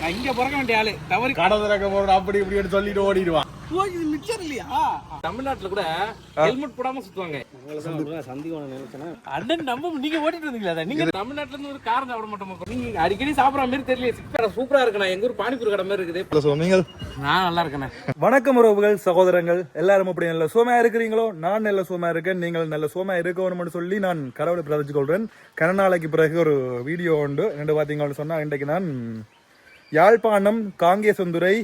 நான் இங்க பிறக்க வேண்டிய ஆளு. தவறி கடை திறக்க போறோம் அப்படி இப்படின்னு சொல்லிட்டு ஓடிடுவான். இது மிச்சர் இல்லையா? தமிழ்நாட்டுல கூட ஹெல்மெட் போடாம சுத்துவாங்க. அண்ணன் நம்ம நீங்க ஓட்டிட்டு வந்தீங்களா அதை? நீங்க தமிழ்நாட்டுல இருந்து ஒரு காரம் சாப்பிட மாட்டோம்? நீங்க அடிக்கடி சாப்பிடுற மாதிரி தெரியல சிக்கன் சூப்பரா இருக்குண்ணா. எங்க ஊர் பானிபூரி கடை மாதிரி இருக்குது. நீங்கள்? நான் நல்லா இருக்கேண்ணே. வணக்கம் உறவுகள் சகோதரங்கள் எல்லாரும் அப்படி நல்ல சோமையா இருக்கிறீங்களோ? நான் நல்ல சோமையா இருக்கேன். நீங்கள் நல்ல சோமையா இருக்கணும்னு சொல்லி நான் கடவுளை பிரார்த்திச்சு கொள்றேன் கன நாளைக்கு பிறகு ஒரு வீடியோ உண்டு. ரெண்டு பார்த்தீங்கன்னு சொன்னா இன்றைக்கு நான் யாழ்ப்பாணம் காங்கேசந்துறை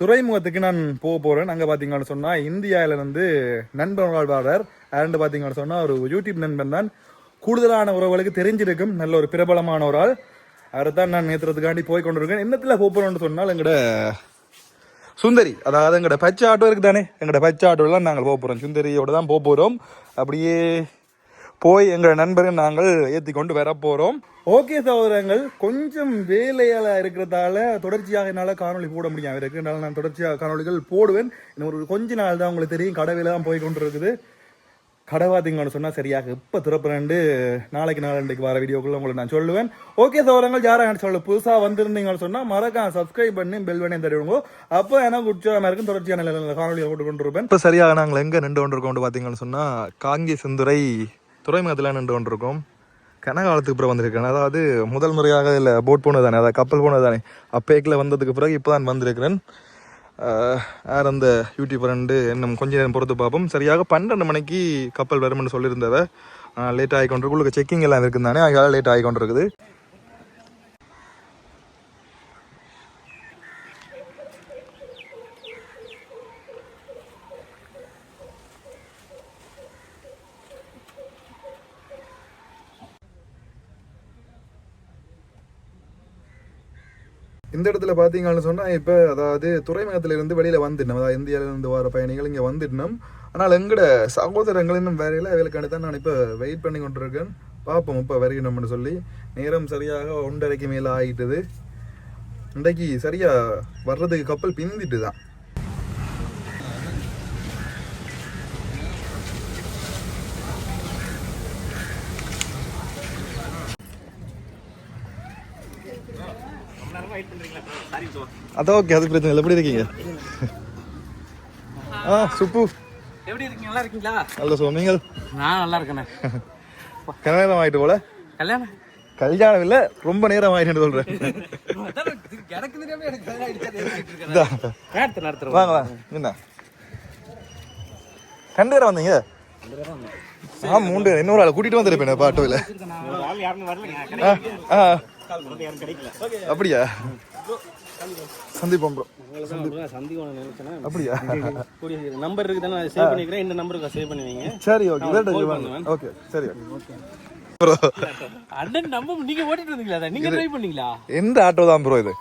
துறைமுகத்துக்கு நான் போக போறேன். அங்க பார்த்தீங்கன்னு சொன்னா இந்தியாவில வந்து நண்பன் வாழ்வாளர் யாருன்னு பார்த்தீங்கன்னு சொன்னா ஒரு யூடியூப் நண்பன் தான். கூடுதலான உறவுகளுக்கு தெரிஞ்சிருக்கும். நல்ல ஒரு பிரபலமான ஒரு ஆள். அவரை தான் நான் நேற்றுறதுக்காண்டி போய் கொண்டிருக்கேன். என்னத்துல போகிறோம்னு சொன்னால் எங்கட சுந்தரி. அதாவது எங்கட பச்சை ஆட்டோ இருக்குதானே? எங்கட பச்சை ஆட்டோலாம் நாங்கள் போக போகிறோம் சுந்தரியோட தான் போக போகிறோம் அப்படியே போய் எங்கள் நண்பரை நாங்கள் ஏற்றி கொண்டு வர போகிறோம் ஓகே சகோதரங்கள் கொஞ்சம் வேலையால் இருக்கிறதால தொடர்ச்சியாக என்னால் காணொளி போட முடியும். இருக்கிறனால நான் தொடர்ச்சியாக காணொளிகள் போடுவேன். இன்னும் ஒரு கொஞ்ச நாள் தான் உங்களுக்கு தெரியும் கடவையில் தான் போய் கொண்டு இருக்குது கடை பார்த்தீங்கன்னு சொன்னால் சரியாக இப்போ திறப்புறேன்ட்டு நாளைக்கு நாளைக்கு வர வீடியோக்குள்ள உங்களுக்கு நான் சொல்லுவேன். ஓகே சோரங்கள் யாரும் சொல்ல புதுசாக வந்திருந்தீங்கன்னு சொன்னால் மறக்காம சப்ஸ்கிரைப் பண்ணி பெல் பண்ணி தருவங்க அப்போ எனக்கு உற்சாகமாக இருக்கும் தொடர்ச்சியான காணொலியை போட்டு கொண்டு இருப்பேன் இப்போ சரியாக நாங்கள் எங்கே நின்று கொண்டு இருக்கோம் பார்த்தீங்கன்னு சொன்னால் காங்கி செந்துறை துறைமுகத்தில் நின்று கொண்டிருக்கோம். கனகாலத்துக்கு அப்புறம் வந்திருக்கிறேன். அதாவது முதல் முறையாக இல்லை போட் போனது தானே அதாவது கப்பல் போனது தானே அப்பேக்கில் வந்ததுக்கு பிறகு இப்போ தான் வந்திருக்கிறேன். ஆஹ் யார் அந்த யூடியூபர் ரெண்டு இன்னும் கொஞ்ச நேரம் பொறுத்து பார்ப்போம். சரியாக பன்னெண்டு மணிக்கு கப்பல் வரும்னு சொல்லியிருந்தவ லேட் ஆகி கொண்டிருக்கு. உங்களுக்கு செக்கிங் எல்லாம் இருக்குது தானே? அதனால லேட் ஆகி கொண்டிருக்குது. இந்த இடத்துல பார்த்தீங்கன்னு சொன்னால் இப்போ அதாவது துறைமுகத்திலிருந்து வெளியில் வந்துட்டோம் அதாவது இந்தியாவிலேருந்து வர பயணிகள் இங்கே வந்துட்டோம் ஆனால் எங்கட சகோதரங்கள் இன்னும் வேறையில் அவளுக்காண்டி தான் நான் இப்போ வெயிட் பண்ணி கொண்டிருக்கேன். பார்ப்போம் இப்போ வருகிறோம்னு சொல்லி. நேரம் சரியாக ஒன்றரைக்கு மேலே ஆகிட்டுது இன்றைக்கு சரியாக வர்றதுக்கு கப்பல் பிந்திட்டு தான் அதான் ஓகே அது பிரச்சனை இல்லை. எப்படி இருக்கீங்க? ஆ சுப்பு. எப்படி இருக்கீங்க? நல்லா இருக்கீங்களா? நல்ல சோ நீங்கள்? நான் நல்லா இருக்கேண்ணே. கல்யாணம் ஆயிட்டு போல? கல்யாணம்? கல்யாணம் இல்ல ரொம்ப நேரம் ஆயிட்டு சொல்றேன். வாங்க வாங்க. என்ன ரெண்டு பேரும் வந்தீங்க? ஆ மூணு பேர். இன்னொரு ஆளை கூட்டிட்டு வந்திருப்பேன் பாட்டோவில் ஆ. அப்படியா? சந்திப்போம் ப்ரோ அப்படியா? நம்பர் இருக்கு தானே சேவ் பண்ணிக்கிறேன். இந்த நம்பருக்கு சேவ் பண்ணுவீங்க. சரி ஓகே ஓகே சரி ஓகே ப்ரோ அண்ணன் நம்ம நீங்க ஓட்டிட்டு வந்தீங்களா அதை? நீங்க ட்ரை பண்ணீங்களா? எந்த ஆட்டோ தான் ப்ரோ இது?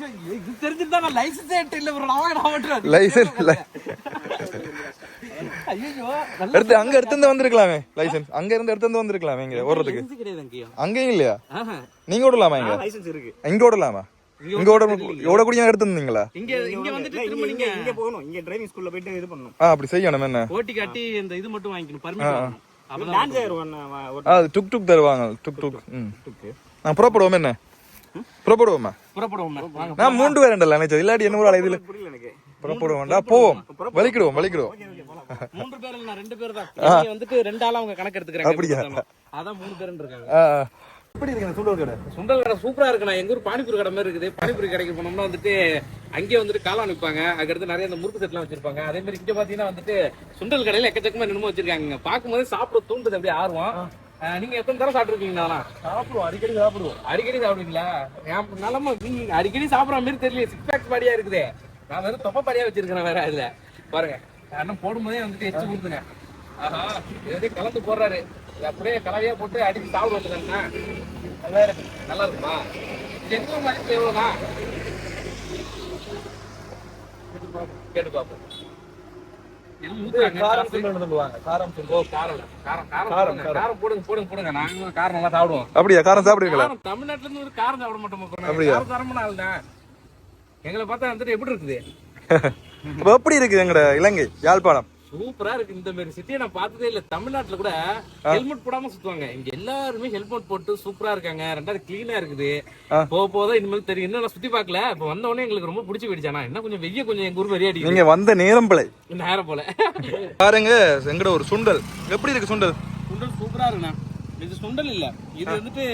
சரி, இது தெரிஞ்சிருந்தா நான் லைசன்ஸ் இல்ல bro. நான் நான் ஓட்டுறேன். லைசன்ஸ் எடுத்து அங்க எடுத்து வந்திருக்கலாமே லைசன்ஸ். அங்க இருந்து எடுத்து வந்து வந்திருக்கலாமே இங்க ஓடுறதுக்கு. அங்கேயும் இல்லையா. நீங்க ஓடலாமா இங்க? லைசன்ஸ் இருக்கு. இங்க ஓடலாமா? இங்க ஓட ஓடக்கூடிய எடுத்து இருந்தீங்களா இங்க இங்க வந்துட்டு திரும்ப நீங்க இங்க போகணும். இங்க டிரைவிங் ஸ்கூல்ல போயிட்டு இது பண்ணணும். ஆ அப்படி செய்யணும் என்ன? ஓட்டி காட்டி இந்த இது மட்டும் வாங்கிக்கணும் பர்மிட் டான்ஸ் ஆயிரும் ஆ அது டுக் டுக் தருவாங்க. டுக் டுக் ம். நான் புறப்படுவோம் என்ன? புறப்படுவோமா? புறப்படுவோம். நான் மூன்று பேர் உண்டல்ல நினைச்சது. இல்லாட்டி என்ன ஒரு இதுல? புரியல எனக்கு புறப்படுவோம்டா போவோம். வலிக்கிடுவோம் வலிக்கிடுவோம். மூன்று பேர் இல்ல நான் ரெண்டு பேர் தான். வந்துட்டு ரெண்டு ஆளா அவங்க கணக்கு எடுத்துக்கிறாங்க அப்படியா? அதான் மூணு பேர் இருக்காங்க. எப்படி இருக்கு சுண்டல் கடை? சுண்டல் கடை சூப்பரா இருக்குண்ணா. எங்க ஊர் பானிபூரி கடை மாதிரி இருக்குது. பானிபூரி கடைக்கு போனோம்னா வந்துட்டு அங்கேயே வந்துட்டு காளான் விற்பாங்க அதுக்கடுத்து நிறைய இந்த முறுக்கு செட்லாம் வச்சிருப்பாங்க. அதே மாதிரி இங்க பாத்தீங்கன்னா வந்துட்டு சுண்டல் கடையில எக்கச்சக்கமா என்னமோ வச்சிருக்காங்க பார்க்கும்போது சாப்பிட தூண்டுது அப்படியே ஆர்வம். நீங்க எத்தனை தடவை சாப்பிட்டுருக்கீங்களா சாப்பிடுவோம் அடிக்கடி சாப்பிடுவோம். அடிக்கடி சாப்பிடுவீங்களா? ஏன் நிலமா நீங்க அடிக்கடி சாப்பிடுற மாதிரி தெரியல சிக்ஸ் பேக்ஸ் பாடியா இருக்குதே. நான் வெறும் தொப்பை பாடியா வச்சிருக்கிறேன் வேற இதுல பாருங்க. அண்ணன் போடும்போதே வந்துட்டு எச்சு கொடுத்துங்க ஆஹா இதே கலந்து போடுறாரு. அப்படியே கலவையா போட்டு அடிச்சு சாப்பிட வச்சுருக்கேன் நல்லா இருக்கு. நல்லா இருக்குமா? எந்த மதிப்பு எவ்வளோண்ணா கேட்டு பார்ப்போம். அப்படியா? காரம் சாப்பிடுவீங்களா? தமிழ்நாட்டுல இருந்து ஒரு காரம் சாப்பிட மாட்டோம் அப்படியா? எங்களை பார்த்தா வந்துட்டு எப்படி இருக்குது? இப்ப எப்படி இருக்கு எங்கட இலங்கை யாழ்ப்பாணம்? சூப்பரா இருக்கு இந்த மாதிரி சிட்டியை நான் பார்த்ததே இல்ல. தமிழ்நாட்டுல கூட ஹெல்மெட் போடாம சுத்துவாங்க. இங்க எல்லாருமே ஹெல்மெட் போட்டு சூப்பரா இருக்காங்க. ரெண்டாவது கிளீனா இருக்குது. போக போக இனிமேல் தெரியும். இன்னும் நான் சுத்தி பார்க்கல. இப்ப வந்த உடனே எங்களுக்கு ரொம்ப பிடிச்சி போயிடுச்சு. ஆனா என்ன கொஞ்சம் வெய்ய கொஞ்சம் எங்க ஊர் வெறிய நீங்க வந்த நேரம் பிழை. நேரம் போல. பாருங்க எங்கட ஒரு சுண்டல். எப்படி இருக்கு சுண்டல்? சுண்டல் சூப்பரா இருக்குண்ணா. இது சுண்டல் இல்ல. இது வந்துட்டு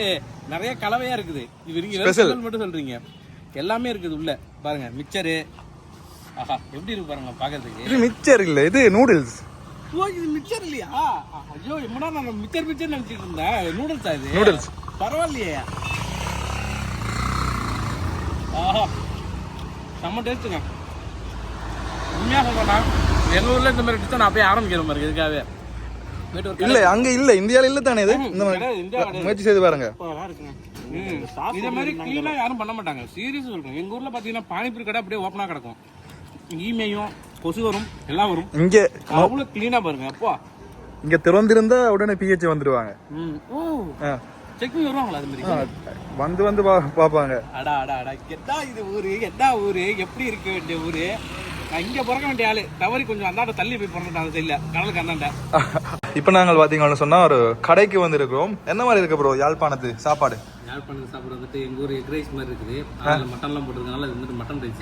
நிறைய கலவையா இருக்குது. இது மட்டும் சொல்றீங்க. எல்லாமே இருக்குது உள்ள. பாருங்க மிக்சரு ஆஹா எப்படி இருக்கு பாருங்க பாக்குறதுக்கு இது மிக்சர் இல்ல இது நூடுல்ஸ் ஓ இது மிக்சர் இல்லையா? ஐயோ என்னடா நான் மிக்சர் மிக்சர் நினைச்சிட்டு இருந்தேன். நூடுல்ஸா இது? Noodles. பரவாயில்லையே. ஆஹா செம்ம டேஸ்ட்டுங்க உண்மையா சொல்றேன்னா எங்க ஊர்ல இந்த மாதிரி டிஷ் நான் அப்படியே ஆரம்பிக்கிற மாதிரி இதுக்காகவே. இல்ல அங்க இல்ல இந்தியால இல்ல தானே இது? இந்த மாதிரி. முயற்சி செய்து பாருங்க. இத மாதிரி கிளீனா யாரும் பண்ண மாட்டாங்க. சீரியஸ் இருக்கும் எங்க ஊர்ல பாத்தீங்கன்னா பானிபூரி கடை அப்படியே ஓப்பனா கிடக்கும். ஈமையும் கொசு வரும் எல்லாம் வரும். இங்க அவ்வளவு கிளீனா பாருங்க அப்பா. இங்க திறந்திருந்தா உடனே பிஹெச் வந்துருவாங்க ம். ஓ. செக் பண்ணி வருவாங்களா அது மாதிரி? வந்து வந்து பா- பாப்பாங்க அடா அடா அடா. எதா இது ஊரு எதா ஊரு. எப்படி இருக்க வேண்டிய ஊரு? இங்க பிறக்க வேண்டிய ஆளு. தவறி கொஞ்சம் அந்தாண்ட தள்ளி போய் பிறந்துட்டாங்க அந்த இல்ல கடலுக்கு அந்தாண்ட இப்ப நாங்கள் பாத்தீங்கன்னு சொன்னா ஒரு கடைக்கு வந்திருக்கிறோம். என்ன மாதிரி இருக்கு ப்ரோ யாழ்ப்பாணத்து சாப்பாடு. யாழ்ப்பாணம் சாப்பிட்றது வந்துட்டு எங்கள் ஊர் எக் ரைஸ் மாதிரி இருக்குது. அதில் மட்டன்லாம் போட்டிருக்கனால இது வந்துட்டு மட்டன் ரைஸ்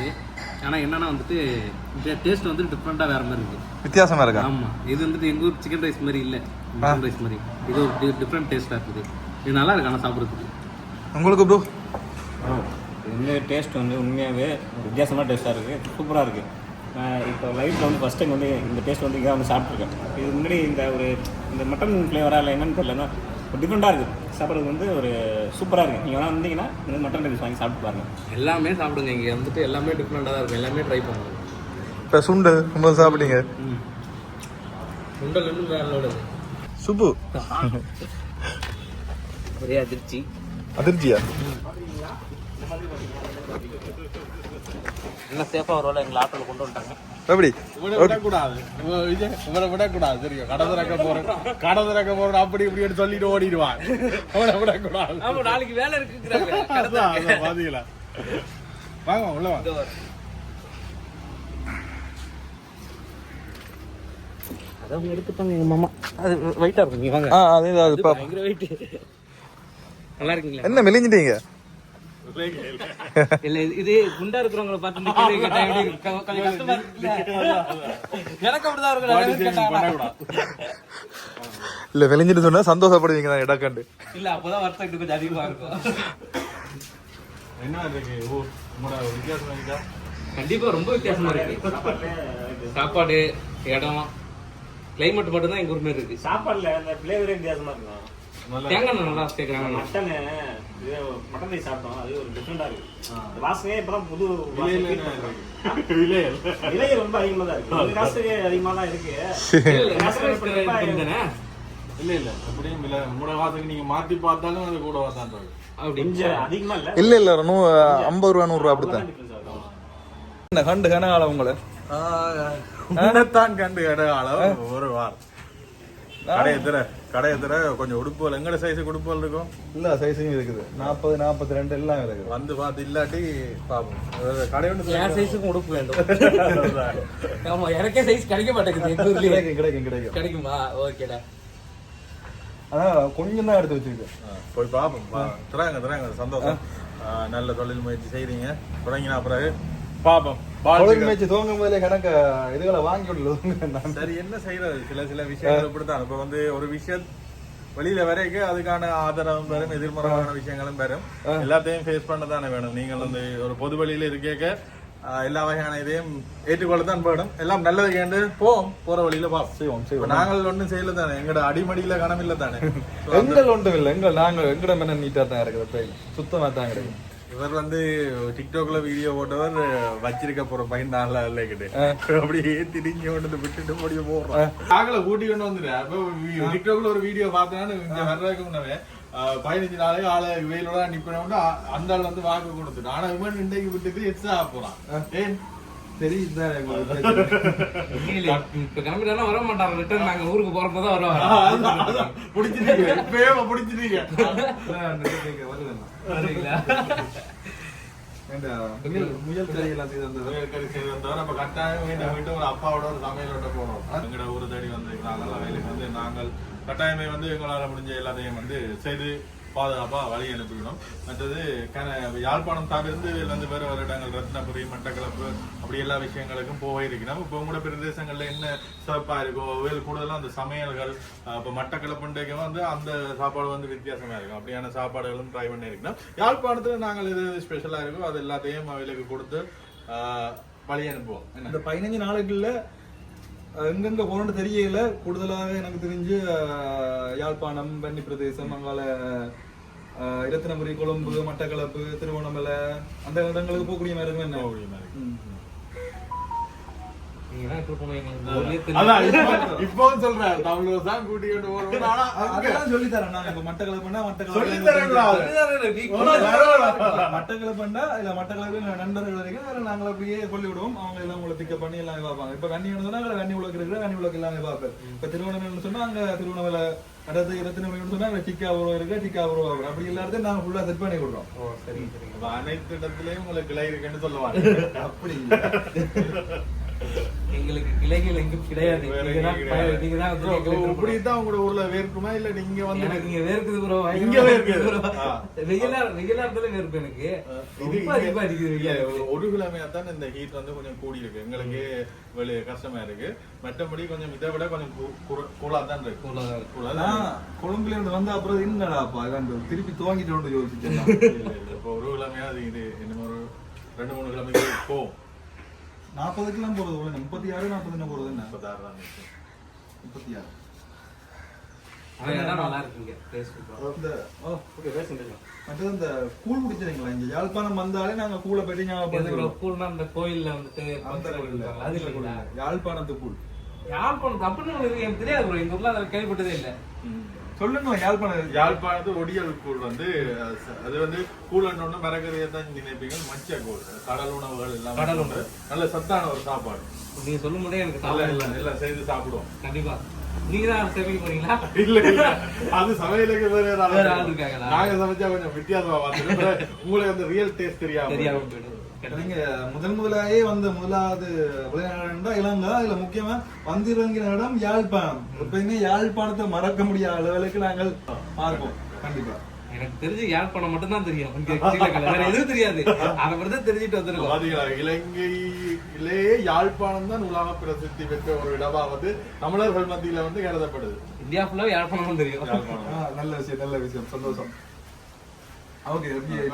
ஆனால் என்னன்னா வந்துட்டு டேஸ்ட் வந்து டிஃப்ரெண்ட்டாக வேற மாதிரி இருக்குது வித்தியாசமா இருக்கா? ஆமாம் இது வந்துட்டு எங்கள் ஊர் சிக்கன் ரைஸ் மாதிரி இல்லை. மட்டன் ரைஸ் மாதிரி. இது ஒரு டிஃப்ரெண்ட் டேஸ்ட்டாக இருக்குது. இது நல்லா இருக்கு ஆனால் சாப்பிட்றதுக்கு. உங்களுக்கு ப்ரோ இந்த டேஸ்ட் வந்து உண்மையாகவே வித்தியாசமான டேஸ்ட்டாக இருக்குது சூப்பராக இருக்குது இப்போ லைஃப்பில் வந்து ஃபஸ்ட் டைம் வந்து இந்த டேஸ்ட் வந்து இங்கே வந்து சாப்பிட்ருக்கேன். இது முன்னாடி இந்த ஒரு இந்த மட்டன் ஃப்ளேவராக இல்லை என்னன்னு தெரியலன்னா டிஃப்ரெண்ட்டாக இருக்குது சாப்பிட்றது வந்து ஒரு சூப்பராக இருக்குது நீங்கள் வேணா வந்தீங்கன்னா இந்த மட்டன் ரைஸ் வாங்கி சாப்பிட்டு பாருங்க. எல்லாமே சாப்பிடுங்க. இங்கே வந்துட்டு எல்லாமே டிஃப்ரெண்ட்டாக தான் இருக்கும். எல்லாமே ட்ரை பண்ணுங்க. இப்ப சுண்டல் சுண்டல் சாப்பிட்டீங்க. சுண்டல் இன்னும் வேற சுப்பு. ஒரே அதிர்ச்சி. அதிர்ச்சியா? என்ன சேஃபாக ஒரு வேலை எங்களை ஆட்டோவில் கொண்டு வந்துட்டாங்க. எப்படி? விடக்கூடாது. தெரியும்? கடை திறக்க போறேன். கடை திறக்க போறேன் அப்படி இப்படின்னு சொல்லிட்டு ஓடிடுவான். அவனை விடக்கூடாது. ஆமாம் நாளைக்கு வேலை இருக்குங்கிறாங்க. அதான், அதான், பாத்தீங்களா? வாங்க உள்ள வாங்க. அதான் எடுத்துட்டாங்க எங்கள் மாமா. அது வெயிட்டாக இருக்கும் நீங்க வாங்க. ஆ அதே அது பா- பயங்கர வெயிட் நல்லா இருக்கீங்களா? என்ன மெலிஞ்சிட்டீங்க? இல்ல இது- இது குண்டா இருக்கிறவங்கள பார்த்து கேள்வி கேட்டா எப்படி இருக்கு? கொ- கொஞ்சம் கஷ்டமா இருக்குல்ல? எனக்கு அப்படிதான் இருக்கும். இல்ல மெலிஞ்சிட்டு சொன்னா சந்தோஷப்படுவீங்க தான் இடம் கண்டு இல்ல அப்பதான் வருத்தம் கொஞ்சம் அதிகமா இருக்கும். என்ன இருக்கு? வித்தியாசம் கண்டிப்பா ரொம்ப வித்தியாசமா இருக்கு. சாப்பாடு இடம் கிளைமேட் மட்டும் தான் எங்க ஊர் மாதிரி இருக்கு. சாப்பாடில் அந்த ஃப்ளேவரே வித்தியாசமாக இருக்கும்? தேங்காய் எண்ணெய் நல்லா சேர்க்கிறாங்க. மட்டன் இது மட்டன் ரைஸ் சாப்பிட்டோம். அது ஒரு டிஃப்ரெண்டாக இருக்குது வாசனையே இப்போ தான் புது விலை ரொம்ப அதிகமாக தான் அதிகமாக தான் தானே? இல்ல இல்ல. அப்படியும் இல்ல. மூட வாசத்துக்கு நீங்க மாத்தி பார்த்தாலும் அது கூட அப்படி. கொஞ்சம் அதிகமாக இல்லை. இல்ல இல்ல. நூ ஐம்பது ரூபா நூறு ரூபா அப்படித்தான். கண்டு கனகால உங்களை? உன்னைத்தான் கண்டு இடையாளம் ஒரு வாரம். கடை எத்தனை கடை எத்தனை கொஞ்சம் உடுப்புகள். எங்கட சைஸுக்கு உடுப்புகள் இருக்கும்? இல்ல சைஸும் இருக்குது. நாற்பது நாற்பத்தி ரெண்டு எல்லாம் இருக்குது. வந்து பார்த்து இல்லாட்டி பாப்போம் கடை ஒன்று என் சைஸுக்கும் உடுப்பு வேண்டும். ஆமா எனக்கே சைஸ் கிடைக்க மாட்டேங்குது கிடைக்கும் கிடைக்கும் கிடைக்கும். கிடைக்குமா? ஓகேடா. அதான் கொஞ்சம் தான் எடுத்து வச்சிருக்கேன். ஆ, போய் பார்ப்போம் பா- தராங்க தராங்க சந்தோஷம். நல்ல தொழில் முயற்சி செய்றீங்க. தொடங்கினா பிறகு பார்ப்போம் வாழ்த்துக்கள். முயற்சி துவங்கும் போதே கணக்க இதுகளை வாங்கி விடல சரி என்ன செய்யறது? சில சில விஷயங்கள் இப்படித்தான். இப்ப வந்து ஒரு விஷயம் வெளியில வரைக்கும் அதுக்கான ஆதரவும் பெறும் எதிர்மறையான விஷயங்களும் பெறும். எல்லாத்தையும் ஃபேஸ் பண்ண தானே வேணும். நீங்கள் வந்து ஒரு பொது வழியில இருக்கேக்க ஆஹ், எல்லா வகையான இதையும் ஏற்றுக்கொள்ளத்தான் வேணும். எல்லாம் நல்லது கேண்டு போவோம். போற வழியில பார்ப்போம் செய்வோம் செய்வோம். நாங்கள் ஒண்ணும் செய்யல தானே. எங்கட அடிமடியில கணம் இல்ல தானே. எங்கள் ஒன்றும் இல்லை. எங்கள் நாங்கள் எங்கட மன நீட்டா தான் இருக்குது சுத்தமா தான் கிடைக்கும் இவர் வந்து டிக்டாக்ல வீடியோ போட்டவர் வச்சிருக்க போற பையன் நாளா இல்லை கிட்ட. அப்படியே திடிஞ்சு கொண்டு வந்து விட்டுட்டு முடிய போடுறோம் நாங்கள கூட்டி கொண்டு வந்துட்டேன் அப்ப டிக்டாக்ல ஒரு வீடியோ பார்த்தேன்னு இங்க வர்றதுக்கு முன்னவே பதினஞ்சு நாளைக்கு ஆளை வெயிலோட அ- அந்த ஆள் வந்து வாக்கு கொடுத்துட்டு ஆனா இவன் இன்றைக்கு விட்டுட்டு எக்ஸ்ட்ரா போறான். ஏன்? இப்ப கிளம்பிட்டாலும் வர மாட்டாங்க. ரிட்டர்ன் நாங்க ஊருக்கு போறப்ப தான் வருவாங்க முயல் முயல் கறி எல்லாம் செய்து செய்து வந்தோம் நம்ம கட்டாயம் வீட்டை விட்டு ஒரு அப்பாவோட ஒரு சமையலோட போனோம் எங்களோட ஊர் தேடி வந்திருக்கிறாங்க. வேலைக்கு வந்து நாங்கள் கட்டாயமே வந்து எங்களால் முடிஞ்ச எல்லாத்தையும் வந்து செய்து பாதுகாப்பாக வழி அனுப்பிவிடும். மற்றது கன யாழ்ப்பாணம் தாண்டிருந்து வந்து வேறு வேறு இடங்கள் ரத்னபுரி மட்டக்களப்பு அப்படி எல்லா விஷயங்களுக்கும் போக இருக்கிறோம். இப்போ உங்களோட பிரதேசங்களில் என்ன சிறப்பாக இருக்கோ வேல் கூடுதலாக அந்த சமையல்கள் இப்போ மட்டக்களப்புண்டைக்கு வந்து அந்த சாப்பாடு வந்து வித்தியாசமாக இருக்கும். அப்படியான சாப்பாடுகளும் ட்ரை பண்ணியிருக்கணும் யாழ்ப்பாணத்தில் நாங்கள் எது ஸ்பெஷலாக இருக்கோ அது எல்லாத்தையும் அவைகளுக்கு கொடுத்து வழி அனுப்புவோம். இந்த பதினஞ்சு நாளுக்குள்ள எங்கெங்க போகணும்னு தெரியல. கூடுதலாக எனக்கு தெரிஞ்சு யாழ்ப்பாணம் வன்னி பிரதேசம் அங்கால இரத்தினபுரி கொழும்பு மட்டக்களப்பு திருவண்ணாமலை அந்த இடங்களுக்கு போகக்கூடிய மாதிரி இருக்கும் என்ன போகக்கூடிய மாதிரி ம். நீங்க தான் இப்ப போனீங்க. இந்த ஊர்லயே அதான் தெரியும். இப்போ- இப்பவும் சொல்றேன் தமிழர் தான் கூட்டிக்கிட்டு போறோம் அதெல்லாம் சொல்லி தரேன் நான் இப்ப மட்டக்களப்புனா மட்டக்களப்பு நீ மட்டக்களப்புண்டா இல்ல மட்டக்களப்பு நண்பர்கள் வரைக்கும் வேற நாங்கள் அப்படியே சொல்லி விடுவோம் அவங்க எல்லாம் உங்களை பிக்கப் பண்ணி எல்லாம் பார்ப்பாங்க இப்ப கண்ணி சொன்னா அங்க கண்ணி உலக இருக்கிற கண்ணி உலக எல்லாமே பார்ப்பேன் இப்ப திருவண்ணாமலை சொன்னா அங்க திருவண்ணாமலை அடுத்து இரத்தினமலை சொன்னா அங்க உருவம் இருக்கு சிக்காபுரம் உருவம் அப்படி எல்லாத்தையும் நாங்க ஃபுல்லா செட் பண்ணி விடுறோம் ஓ, சரி, சரி. அனைத்து இடத்துலயும் உங்களுக்கு கிளை இருக்குன்னு சொல்லுவாங்க அப்படி எங்களுக்கு கிளைகள் எங்கும் கிடையாது. நீங்க தான். நீங்க இப்படி. தான் உங்களோட ஊர்ல வேர்க்குமா? இல்ல நீங்க வந்து இங்க வேர்க்குது. bro. இங்க வேர்க்குது. ஆ. வெயிலா வெயிலா இருந்தாலே வேர்க்கும் எனக்கு. இது ரொம்ப அதிகமா அடிக்குது வெயில் ஒரு கிழமையா தான் இந்த ஹீட் வந்து கொஞ்சம் கூடி இருக்கு. எங்களுக்கு வெளிய கஷ்டமா இருக்கு. மற்றபடி கொஞ்சம் இதை விட கொஞ்சம் கூலா தான் இருக்கு. கூலா தான் கொழும்புல இருந்து வந்த அப்புறம் என்னடாப்பா இதான் திருப்பி துவங்கிட்டு வந்து யோசிச்சேன். இப்போ ஒரு கிழமையா அது இது. இன்னும் ஒரு ரெண்டு மூணு கிழமைக்கு போகும் நாற்பதுக்கெல்லாம் போறது போல முப்பத்தி ஆறு நாற்பது என்ன போறது என்ன முப்பத்தாறு தான். முப்பத்தி ஆறு மற்றது இந்த கூழ் குடிச்சிருங்களா இங்க யாழ்ப்பாணம் வந்தாலே நாங்க கூழை பற்றி ஞாபகம் கூழ்னா அந்த கோயில்ல வந்துட்டு அந்த இருப்பாங்க. அது? இல்ல. யாழ்ப்பாணத்து கூழ் யாழ்ப்பாணம் தப்புன்னு. எனக்கு தெரியாது. எங்க ஊர்ல அதை கேள்விப்பட்டதே இல்ல சொல்லுங்க யாழ்ப்பாணம் யாழ்ப்பாணத்து ஒடியல் கூழ் வந்து அது வந்து கூழன்னு மரக்கறியை தான் நினைப்பீங்க மச்ச கூழ். கடல் உணவுகள் எல்லாம் கடல் போட்டு நல்ல சத்தான ஒரு சாப்பாடு. நீங்க சொல்லும் போதே எனக்கு நல்ல எல்லாம் எல்லாம் செய்து சாப்பிடுவோம். கண்டிப்பா. நீங்க தான் சமைக்க போறீங்களா? இல்ல இல்ல. அது சமையலுக்கு வேற ஆள் இருக்காங்களா? நாங்க சமைச்சா கொஞ்சம் வித்தியாசமா பார்த்துட்டு உங்களுக்கு அந்த ரியல் டேஸ்ட் தெரியாம. தெரியாம போயிடும். நீங்க முதல் முதலாயே வந்த முதலாவது விளையாடுறா இளங்க அதுல முக்கியமா வந்திறங்கிற இடம் யாழ்ப்பாணம். எப்பயுமே யாழ்ப்பாணத்தை மறக்க முடியாத அளவுக்கு நாங்கள் பார்ப்போம். கண்டிப்பா. எனக்கு தெரிஞ்சு யாழ்ப்பாணம் மட்டும் தான் தெரியும். வேற எதுவும் தெரியாது. அதை மட்டும் தான் தெரிஞ்சுட்டு வந்திருக்கோம். பாத்தீங்களா இலங்கையிலே யாழ்ப்பாணம் தான் உலக பிரசித்தி பெற்ற ஒரு இடமா வந்து தமிழர்கள் மத்தியில வந்து கருதப்படுது. இந்தியா ஃபுல்லா யாழ்ப்பாணம் தெரியும். நல்ல விஷயம் நல்ல விஷயம். சந்தோஷம். ஓகே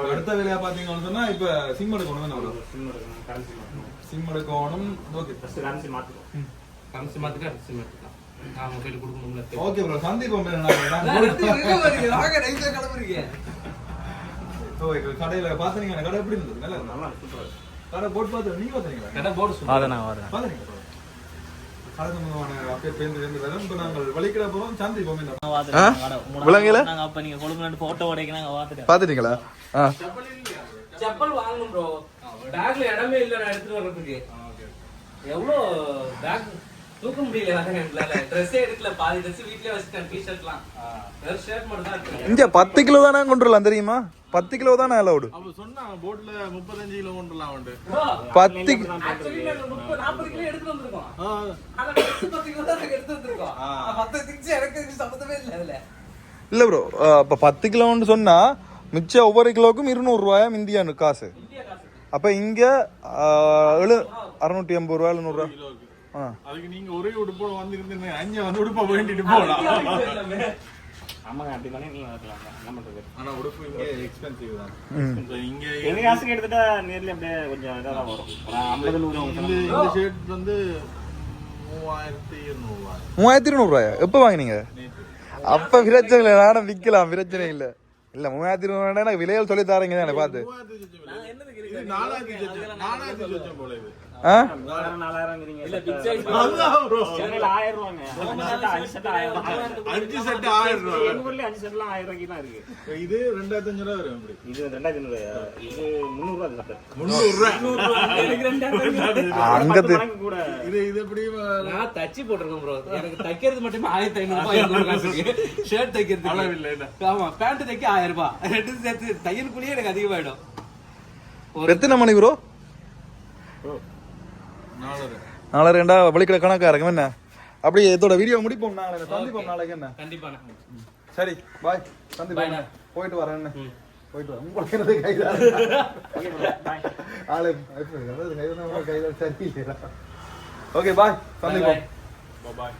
அடுத்த வேலையா பாத்தீங்கன்னு சொன்னா இப்ப சிம் எடுக்கணும் என்ன வரும்? சிம் எடுக்கணும் கரன்சி மாற்றணும் சிம் எடுக்கணும் ஓகே. ஃபர்ஸ்ட் கரன்சி மாற்றிடும் கமிச்சு மாத்திட்டு அடுத்த சிம் எடுத்துக்கலாம் நான் மொபைல் கொடுக்கணும்ல ஓகே ப்ரோ சந்தீபம் ஓகே கடையில பாத்தீங்க கடை எப்படி இருந்தது? நல்லா கடை போட்டு பார்த்து நீங்க பாத்தீங்களா கடை போர்டு சொல்லுங்க பாத்தீங்களா விலங்குல? அப்ப நீங்க கொழும்புல போட்டோ உடைக்க நாங்க பாத்துட்டோம் பாத்துட்டீங்களா? செப்பல் வாங்கணும் ப்ரோ பேக்ல இடமே இல்ல நான் எடுத்துட்டு வர்றதுக்கு. எவ்வளோ பேக் தூக்க முடியல எங்களால. ட்ரெஸ்ஸே எடுக்கல பாதி ட்ரெஸ் வீட்லயே வச்சுட்டேன் டி ஷர்ட்லாம் வெறும் ஷர்ட் மட்டும் தான் இருக்கு இங்க பத்து கிலோ தானே கொண்டு வரலாம் தெரியுமா? பத்து கிலோ தானே அலவுடு அப்ப போட்ல முப்பத்தஞ்சு கிலோ கொண்டுலாம் உண்டு பத்து ஆக்சுவலி நாங்க கிலோ எடுத்துட்டு வந்திருக்கோம். ஆனா பத்து கிலோ தான் எடுத்து வந்திருக்கோம். மத்த திங்ஸ் எனக்கு சம்மந்தமே இல்ல அதுல. இல்ல ப்ரோ அப்ப பத்து கிலோன்னு சொன்னா மிச்சம் ஒவ்வொரு கிலோவுக்கும் இருநூறு ரூபாயா இந்தியானு காசு? அப்ப இங்க எழு அறுநூத்தி ஐம்பது ரூபா எழுநூறு ரூபா. கிலோக்கு ஆ அதுக்கு நீங்க ஒரே உடுப்போட வந்திருந்தீங்க அஞ்சு வந்து உடுப்ப வேண்டிட்டு போகலாம் ஆமாங்க அப்படி பண்ணி நீங்க வரலாம் நமக்கு இருக்கு. ஆனா உடுப்பு இங்க எக்ஸ்பென்சிவ் தான். இங்க எங்க காசுக்கு எடுத்துட்டா நேர்ல அப்படியே கொஞ்சம் தான் வரும். ஒரு ஐம்பது நூறு இந்த ஷர்ட் வந்து மூவாயிரத்தி இருநூறு ரூபாய். மூவாயிரத்தி இருநூறு ரூபாயா? எப்ப வாங்குனீங்க? அப்ப பிரச்சனை இல்லை நானும் விக்கலாம் பிரச்சனை இல்ல. இல்ல மூவாயிரத்தி இருநூறு ரூபாய் விலைகள் சொல்லி தாரீங்க தானே பார்த்து. இது நாலாயிரத்தி நாலாயிரத்தி போல இது. அஞ்சு செட் அஞ்சு செட் ஆயிரம் இது ரெண்டாயிரத்தி அஞ்சு ரூபா வரும் இப்படி இது ரெண்டாயிரத்தி ஐநூறு இது முந்நூறு ரூபா சட்டை முந்நூறு அங்க மடங்கு கூட. இது இது எப்படி நான் தச்சு போட்டிருக்கேன் ப்ரோ எனக்கு தைக்கிறது மட்டுமே ஆயிரத்தி ஐநூறு ஷர்ட் தைக்கிறது அளவில்லை? ஆமா பேண்ட் தைக்க ஆயிரம் ரூபாய். ரெண்டு சேர்த்து தையல் கூலியே எனக்கு அதிகமாயிடும். எத்தனை மணிக்கு ப்ரோ நாளை ரெண்டா வழிக்கிற கணக்கா இருக்கும் என்ன? அப்படி இதோட வீடியோ முடிப்போம் நாளை சந்திப்போம் நாளைக்கு என்ன? கண்டிப்பாண்ணா சரி பாய் சந்திப்போம். போயிட்டு வரேன் என்ன? போயிட்டு வரேன். உங்களுக்கு என்னது கைதான் ஆளு கைதான் கைதான் சரியில்லை ஓகே பாய் சந்திப்போம். பாய்